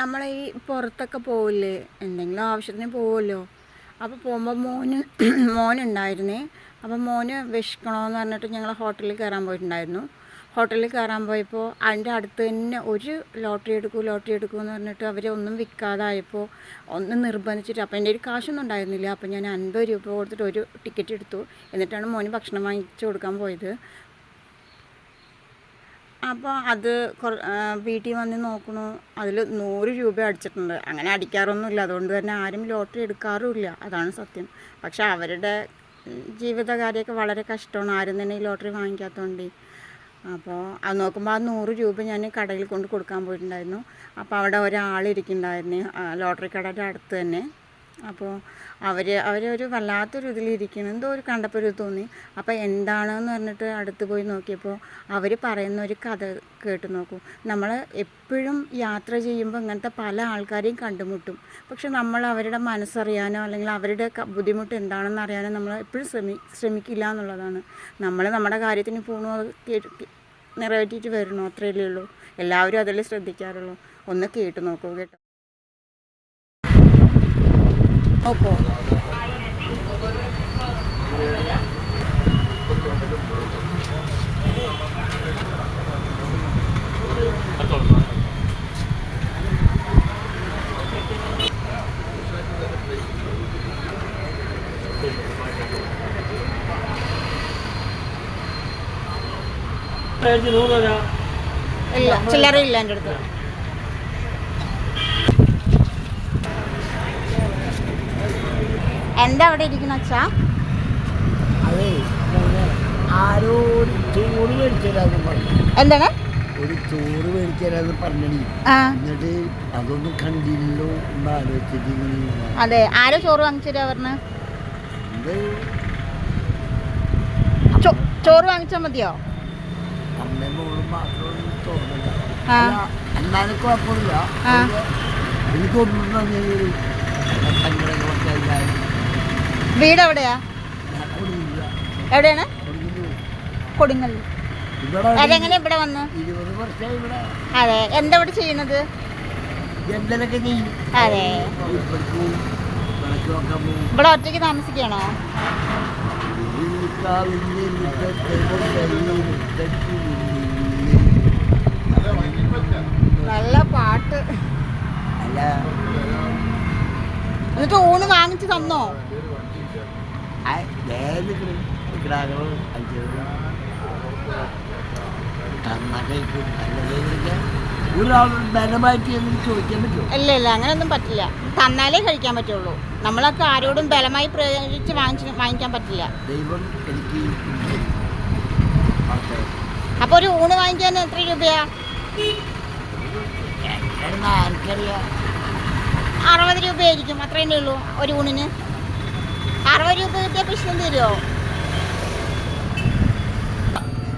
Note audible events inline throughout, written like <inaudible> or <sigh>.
നമ്മൾ ഈ പുറത്തൊക്കെ പോവില്ലേ എന്തെങ്കിലും ആവശ്യത്തിന് പോവുമല്ലോ അപ്പോൾ പോകുമ്പോൾ മോന് <clears throat> മോനുണ്ടായിരുന്നേ. അപ്പോൾ മോന് വിശക്കണമെന്ന് പറഞ്ഞിട്ട് ഞങ്ങൾ ഹോട്ടലിൽ കയറാൻ പോയിട്ടുണ്ടായിരുന്നു. ഹോട്ടലിൽ കയറാൻ പോയപ്പോൾ അതിന്റെ അടുത്ത് തന്നെ ഒരു ലോട്ടറി എടുക്കൂ ലോട്ടറി എടുക്കൂ എന്ന് പറഞ്ഞിട്ട് അവരെ ഒന്നും വിൽക്കാതായപ്പോൾ ഒന്ന് നിർബന്ധിച്ചിട്ട് അപ്പോൾ എന്റെ ഒരു കാശൊന്നും ഉണ്ടായിരുന്നില്ല. അപ്പോൾ ഞാൻ അൻപത് രൂപ കൊടുത്തിട്ട് ഒരു ടിക്കറ്റ് എടുത്തു. എന്നിട്ടാണ് മോന് ഭക്ഷണം വാങ്ങിച്ചു കൊടുക്കാൻ പോയത്. അപ്പോൾ അത് വീട്ടിൽ വന്ന് നോക്കണു. അതിൽ നൂറ് രൂപ അടിച്ചിട്ടുണ്ട്. അങ്ങനെ അടിക്കാറൊന്നുമില്ല. അതുകൊണ്ട് തന്നെ ആരും ലോട്ടറി എടുക്കാറുമില്ല. അതാണ് സത്യം. പക്ഷെ അവരുടെ ജീവിതകാര്യമൊക്കെ വളരെ കഷ്ടമാണ്. ആരും തന്നെ ഈ ലോട്ടറി വാങ്ങിക്കാത്തതുകൊണ്ട് അപ്പോൾ അത് നോക്കുമ്പോൾ ആ നൂറ് രൂപ ഞാൻ കടയിൽ കൊണ്ട് കൊടുക്കാൻ പോയിട്ടുണ്ടായിരുന്നു. അപ്പോൾ അവിടെ ഒരാളിരിക്കുന്നുണ്ടായിരുന്നു ലോട്ടറി കടയുടെ അടുത്ത് തന്നെ. അപ്പോൾ അവർ അവരൊരു വല്ലാത്തൊരു ഇതിലിരിക്കണം എന്തോ ഒരു കണ്ടപ്പോൾ ഒരു തോന്നി. അപ്പോൾ എന്താണെന്ന് പറഞ്ഞിട്ട് അടുത്ത് പോയി നോക്കിയപ്പോൾ അവർ പറയുന്ന ഒരു കഥ കേട്ട് നോക്കൂ. നമ്മൾ എപ്പോഴും യാത്ര ചെയ്യുമ്പോൾ ഇങ്ങനത്തെ പല ആൾക്കാരെയും കണ്ടുമുട്ടും. പക്ഷെ നമ്മൾ അവരുടെ മനസ്സറിയാനോ അല്ലെങ്കിൽ അവരുടെ ബുദ്ധിമുട്ട് എന്താണെന്ന് അറിയാനോ നമ്മൾ എപ്പോഴും ശ്രമി ശ്രമിക്കില്ല എന്നുള്ളതാണ്. നമ്മൾ നമ്മുടെ കാര്യത്തിന് പോകണോ നിറവേറ്റിയിട്ട് വരണോ അത്രയല്ലേ ഉള്ളൂ. എല്ലാവരും അതിൽ ശ്രദ്ധിക്കാറുള്ളൂ. ഒന്ന് കേട്ട് നോക്കൂ കേട്ടോ. ഇല്ല ചില്ലറ ഇല്ല എന്റെ അടുത്ത്. എന്താ അവിടെ ഇരിക്കുന്ന അച്ഛാ. ആരോ ഒരു ചോറ് മേടിച്ചതാന്ന് പറഞ്ഞു. എന്താണ്? ഒരു ചോറ് മേടിച്ചതാന്ന് പറഞ്ഞടി. എന്നിട്ട് അതൊന്നും കണ്ടില്ലോ എന്ന് ആലോചിച്ചിട്ട് അതെ ആരോ ചോറ് വാങ്ങിച്ചിട്ടാ പറഞ്ഞ? ചോറ് വാങ്ങിച്ചാൽ മതിയോ? അമ്മയും മോളും മാത്രമൊന്നും തോന്നില്ല ആ. അല്ല, എന്നാലും കുഴപ്പമില്ല. എനിക്കൊന്നും തന്നെ സങ്കടങ്ങളൊക്കെ ഉണ്ടായി വീട് എവിടെയാ? എവിടെയാണ്? കൊടുങ്ങല്ലൂർ. അതെങ്ങനെ ഇവിടെ വന്നു? അതെ. എന്താ ഇവിടെ ചെയ്യുന്നത്? അതെ. ഇവിടെ ഒറ്റയ്ക്ക് താമസിക്കണോ നല്ല പാട്ട്. എന്നിട്ട് ഊണ് വാങ്ങിച്ചു തന്നോ ആ വേറെ കിടാകളോ തന്നാ കഴിക്കും അല്ലാതെ ഒരാൾ ബലമായിട്ട് എന്ന് ചോദിക്കാൻ അല്ല ഇല്ല അങ്ങനെയൊന്നും പറ്റില്ല. തന്നാലേ കഴിക്കാൻ പറ്റുള്ളൂ. നമ്മളൊക്കെ ആരോടും ബലമായി പ്രയോഗിച്ച് വാങ്ങിച്ച് വാങ്ങിക്കാൻ പറ്റില്ല. അപ്പൊ. ഒരു ഊണ് വാങ്ങിക്കാൻ എത്ര രൂപയാ? അറുപത് രൂപയായിരിക്കും അത്രയേ ഉള്ളൂ ഒരു ഊണിന്? അറുപത് രൂപ കിട്ടിയ പ്രശ്നം തരുമോ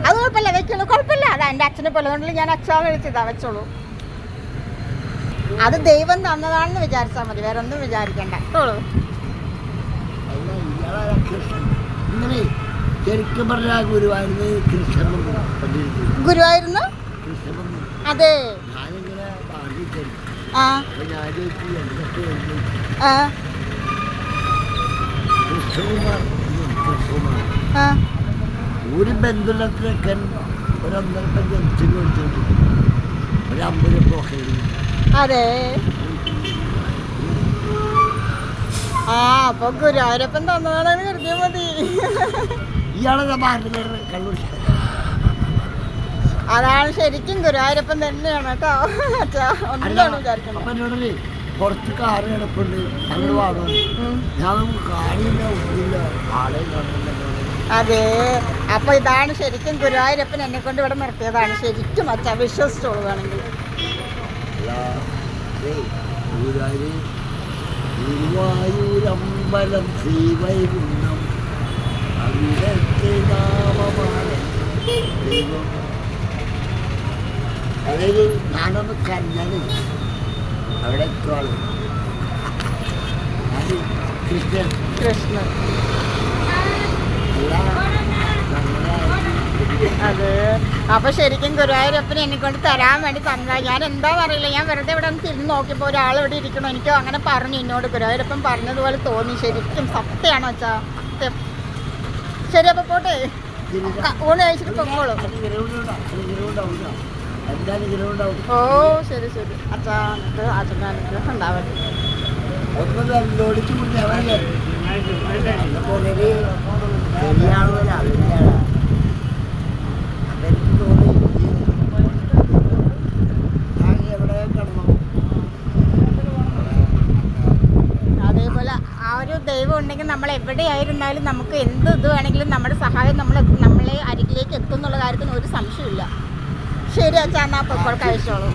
അത് കുഴപ്പമില്ല വെക്കുള്ളൂ കുഴപ്പമില്ല അത് എന്റെ അച്ഛനെ പോലെ അതുകൊണ്ട് ഞാൻ അച്ഛാ വിളിച്ചതാ വെച്ചോളൂ അത് ദൈവം തന്നതാണെന്ന് വിചാരിച്ചാൽ മതി വേറെ ഒന്നും വിചാരിക്കണ്ട ശരിക്കും പറഞ്ഞാൽ ഗുരുവായൂരിന് പണ്ടിരിക്കും ഗുരുവായൂരുന്ന് അതെ ഞാനിങ്ങനെ ആ അപ്പൊ ഞാൻ ചോദിച്ചു എന്തൊക്കെ ഉണ്ട് ആ കൃഷ്ണകുമാർ ഉം, കൃഷ്ണകുമാർ ആ ഒരു ബന്ധുലത്തിലൊക്കെ ഒരു ഒരു അമ്പത് പോകെ അതെ. ആ അപ്പൊ ഗുരുവായൂരപ്പൻ തന്നതാണെന്ന് കരുതിയാൽ മതി. ഇയാളെ കള്ളൂർ അതാണ് ശരിക്കും ഗുരുവായൂരപ്പൻ തന്നെയാണ് കേട്ടോ. അച്ഛാ ഒന്നും വിചാരിക്കണം കുറച്ച് കാറ് കിടപ്പുണ്ട് അങ്ങനെ വാങ്ങും ഞാൻ കാറില്ല ഒന്നുമില്ല. ആളെ കാണില്ല അതെ. അപ്പൊ ഇതാണ് ശരിക്കും ഗുരുവായൂരപ്പൻ എന്നെ കൊണ്ട് ഇവിടെ നിർത്തിയതാണ്. ശരിക്കും അച്ഛാ വിശ്വസിച്ചോളൂ വേണമെങ്കിൽ. ഗുരുവായൂർ ഗുരുവായൂരമ്പലം ശ്രീവൈകുണ്ഠം. അവിടത്തെ നാമമാണ്. ദൈവം. അതായത് ഞാനൊന്ന് കഞ്ഞത് അവിടെ കൃഷ്ണൻ. അത്. അപ്പൊ ശരിക്കും ഗുരുവായൂരപ്പന് എന്നെ കൊണ്ട് തരാൻ വേണ്ടി തന്നതാ. ഞാൻ എന്താ പറയില്ല ഞാൻ വെറുതെ ഇവിടെ ഒന്ന് തിരിഞ്ഞു നോക്കിയപ്പോൾ ഒരാൾ ഇവിടെ ഇരിക്കണം. എനിക്ക് അങ്ങനെ പറഞ്ഞു എന്നോട് ഗുരുവായൂരപ്പൻ പറഞ്ഞതുപോലെ തോന്നി. ശരിക്കും സത്യമാണോ വെച്ചാ സത്യം. ശരി അപ്പൊ പോട്ടെ. ഊണ് കഴിച്ചിട്ട് പൊക്കോളൂ. ഗിരവുണ്ടാവും ഓ ശരി ശരി. അച്ഛാ എന്നിട്ട് അച്ഛന്റെ അനുഗ്രഹം ഉണ്ടാവട്ടെ അതേപോലെ ആ ഒരു ദൈവം ഉണ്ടെങ്കിൽ നമ്മൾ എവിടെയായിരുന്നാലും നമുക്ക് എന്ത് ഇത് വേണമെങ്കിലും നമ്മുടെ സഹായം നമ്മൾ നമ്മളെ അരികിലേക്ക് എത്തും എന്നുള്ള കാര്യത്തിന് ഒരു സംശയമില്ല ശരി അച്ഛാ എന്നാൽ അപ്പോൾ കഴിച്ചോളൂ